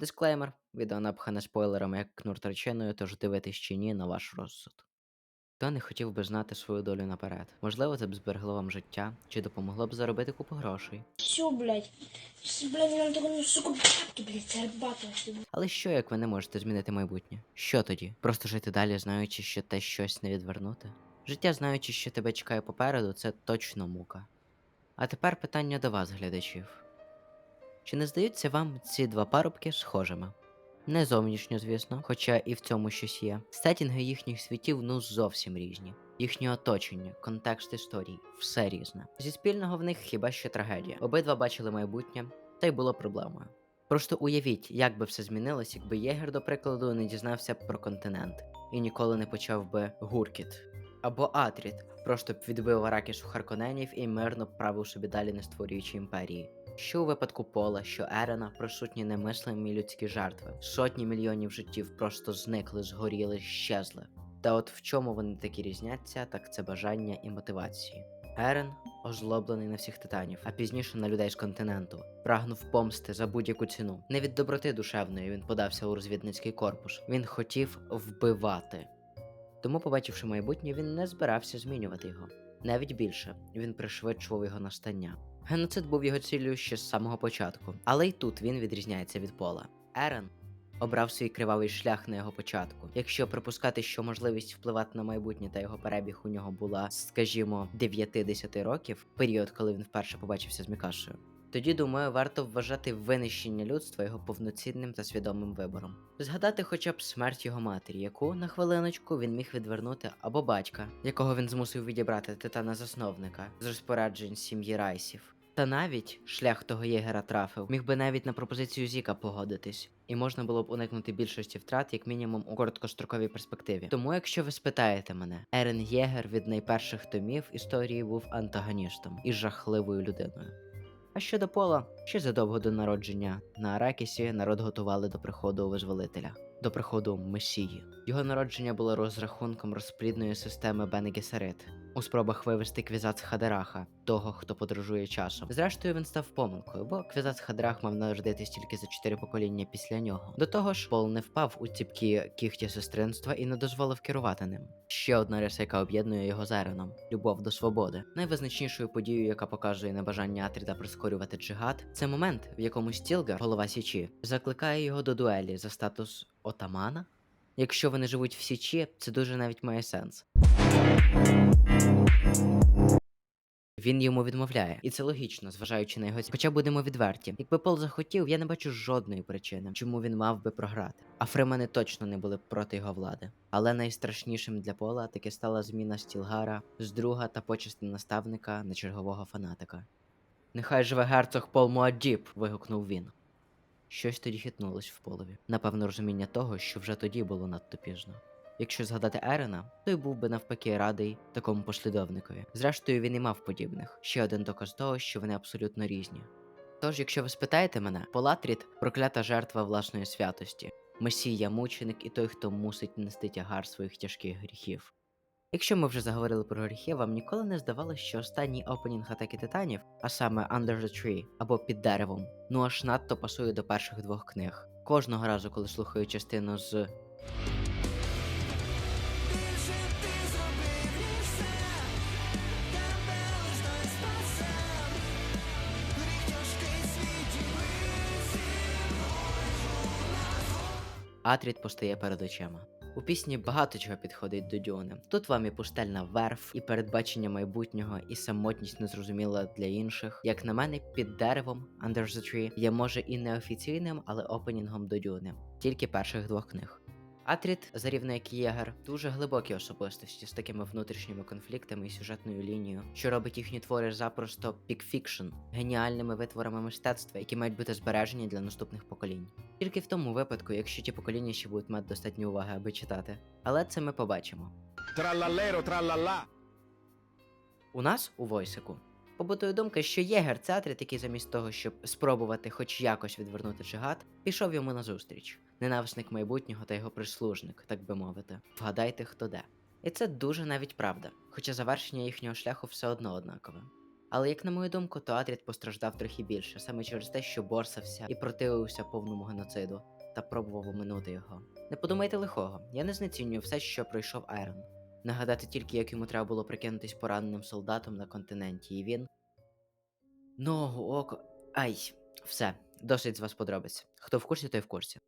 Дисклеймер: відео напхане спойлерами як кнурторчиною, тож дивитись чи ні на ваш розсуд. Хто не хотів би знати свою долю наперед? Можливо, це б зберегло вам життя, чи допомогло б заробити купу грошей. Все, блядь. Блядь, только, ну, сука, бабки, блядь, зарабатывать. Але що, як ви не можете змінити майбутнє? Що тоді? Просто жити далі, знаючи, що те щось не відвернути? Життя, знаючи, що тебе чекає попереду, це точно мука. А тепер питання до вас, глядачів. Чи не здаються вам ці два парубки схожими? Не зовнішньо, звісно, хоча і в цьому щось є. Сетінги їхніх світів ну зовсім різні. Їхнє оточення, контекст історій, все різне. Зі спільного в них хіба що трагедія. Обидва бачили майбутнє, та й було проблемою. Просто уявіть, як би все змінилось, якби Єгер, до прикладу, не дізнався про континент і ніколи не почав би гуркіт. Або Атріт просто б відбив Аракіш у Харконенів і мирно правив собі далі не створюючи імперії. Що у випадку Пола, що Ерена присутні немислимі людські жертви. Сотні мільйонів життів просто зникли, згоріли, щезли. Та от в чому вони такі різняться, так це бажання і мотивації. Ерен озлоблений на всіх титанів, а пізніше на людей з континенту, прагнув помсти за будь-яку ціну. Не від доброти душевної він подався у розвідницький корпус. Він хотів вбивати. Тому, побачивши майбутнє, він не збирався змінювати його. Навіть більше він пришвидшував його настання. Геноцид був його ціллю ще з самого початку, але й тут він відрізняється від пола. Ерен обрав свій кривавий шлях на його початку. Якщо припускати, що можливість впливати на майбутнє та його перебіг у нього була, скажімо, 9-10 років, період, коли він вперше побачився з Мікашою, тоді, думаю, варто вважати винищення людства його повноцінним та свідомим вибором. Згадати хоча б смерть його матері, яку на хвилиночку він міг відвернути, або батька, якого він змусив відібрати титана засновника з розпоряджень сім'ї Райсів. Та навіть шлях того єгера трафив, міг би навіть на пропозицію Зіка погодитись, і можна було б уникнути більшості втрат, як мінімум у короткостроковій перспективі. Тому, якщо ви спитаєте мене, Ерен Єгер від найперших томів історії був антагоністом і жахливою людиною. А щодо Пола, ще задовго до народження на Аракісі народ готували до приходу визволителя, до приходу Месії. Його народження було розрахунком розплідної системи Бене Гесерит у спробах вивести Квізац Хадераха, того, хто подорожує часом. Зрештою, він став помилкою, бо Квізац Хадерах мав народитись тільки за чотири покоління після нього. До того ж, Пол не впав у ціпкі кіхті сестринства і не дозволив керувати ним. Ще одна риса, яка об'єднує його з Ереном – любов до свободи. Найвизначнішою подією, яка показує небажання Атріда прискорювати джигад, це момент, в якому Стілгар, голова Січі, закликає його до дуелі за статус отамана. Якщо вони живуть в Січі, це дуже навіть має сенс. Він йому відмовляє, і це логічно, зважаючи на його Хоча будемо відверті. Якби Пол захотів, я не бачу жодної причини, чому він мав би програти. А фримани точно не були б проти його влади. Але найстрашнішим для Пола таки стала зміна Стілгара з друга та почести наставника на чергового фанатика. Нехай живе герцог Пол Муаддіб, вигукнув він. Щось тоді хитнулось в полові. Напевно, розуміння того, що вже тоді було надто пізно. Якщо згадати Ерена, то й був би навпаки радий такому послідовникові. Зрештою, він і мав подібних. Ще один доказ того, що вони абсолютно різні. Тож, якщо ви спитаєте мене, Полатріт проклята жертва власної святості, Месія, мученик і той, хто мусить нести тягар своїх тяжких гріхів. Якщо ми вже заговорили про гріхи, вам ніколи не здавалося, що останній опенінг атаки титанів, а саме Under the Tree або під деревом, ну аж надто пасує до перших двох книг. Кожного разу, коли слухаю частину з Атріт постає перед очима. У пісні багато чого підходить до Дюни. Тут вам і пустельна верф, і передбачення майбутнього, і самотність незрозуміла для інших. Як на мене, під деревом Under the Tree є може і неофіційним, але опенінгом до Дюни, тільки перших двох книг. Атріт, за рівно як Єгер, дуже глибокі особистості з такими внутрішніми конфліктами і сюжетною лінією, що робить їхні твори запросто пікфікшн, геніальними витворами мистецтва, які мають бути збережені для наступних поколінь. Тільки в тому випадку, якщо ті покоління ще будуть мати достатньо уваги, аби читати. Але це ми побачимо. Тралалеро, тралала. У нас у Войсику побутує думка, що Єгер це який замість того, щоб спробувати хоч якось відвернути джигат, пішов йому назустріч. Ненависник майбутнього та його прислужник, так би мовити. Вгадайте, хто де. І це дуже навіть правда, хоча завершення їхнього шляху все одно однакове. Але як на мою думку, то Атрід постраждав трохи більше, саме через те, що борсався і противився повному геноциду та пробував оминути його. Не подумайте лихого, я не знецінюю все, що пройшов Айрон. Нагадати тільки, як йому треба було прикинутись пораненим солдатом на континенті, і він. Ногу, око. Ай, все, досить з вас подробиць. Хто в курсі, той в курсі.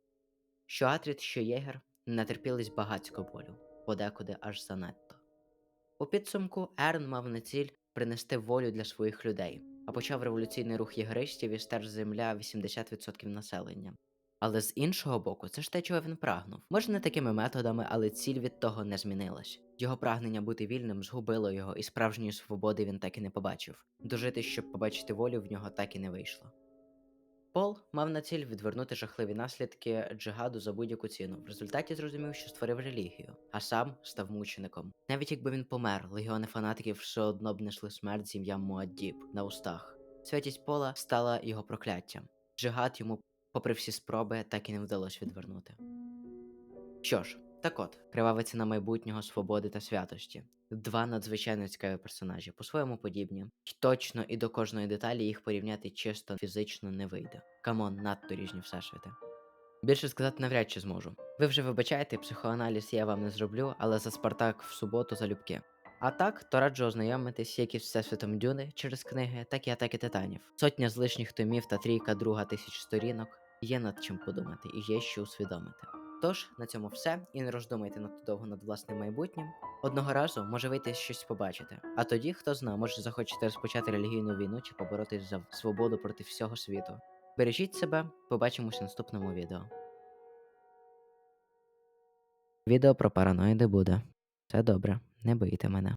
Що Атрід, що Єгер натерпілись багатсько болю, подекуди аж занадто. У підсумку Ерн мав на ціль принести волю для своїх людей, а почав революційний рух єгористів і стер земля 80% населення. Але з іншого боку, це ж те, чого він прагнув. Може, не такими методами, але ціль від того не змінилась. Його прагнення бути вільним згубило його, і справжньої свободи він так і не побачив. Дожити, щоб побачити волю, в нього так і не вийшло. Пол мав на ціль відвернути жахливі наслідки джигаду за будь-яку ціну. В результаті зрозумів, що створив релігію, а сам став мучеником. Навіть якби він помер, легіони фанатиків все одно б несли смерть з ім'ям Муаддіб на устах. Святість Пола стала його прокляттям. Джигад йому, попри всі спроби, так і не вдалося відвернути. Що ж, так от, кривава ціна майбутнього, свободи та святості. Два надзвичайно цікаві персонажі, по-своєму подібні. І точно і до кожної деталі їх порівняти чисто фізично не вийде. Камон, надто різні всесвіти. Більше сказати навряд чи зможу. Ви вже вибачаєте, психоаналіз я вам не зроблю, але за Спартак в суботу залюбки. А так, то раджу ознайомитись як із всесвітом Дюни через книги, так і атаки титанів. Сотня з лишніх томів та трійка друга тисяч сторінок. Є над чим подумати і є що усвідомити. Тож, на цьому все, і не роздумайте надто довго над власним майбутнім. Одного разу може вийти щось побачити. А тоді, хто зна, може захочете розпочати релігійну війну чи поборотись за свободу проти всього світу. Бережіть себе, побачимось в наступному відео. Відео про параноїди буде. Все добре, не бийте мене.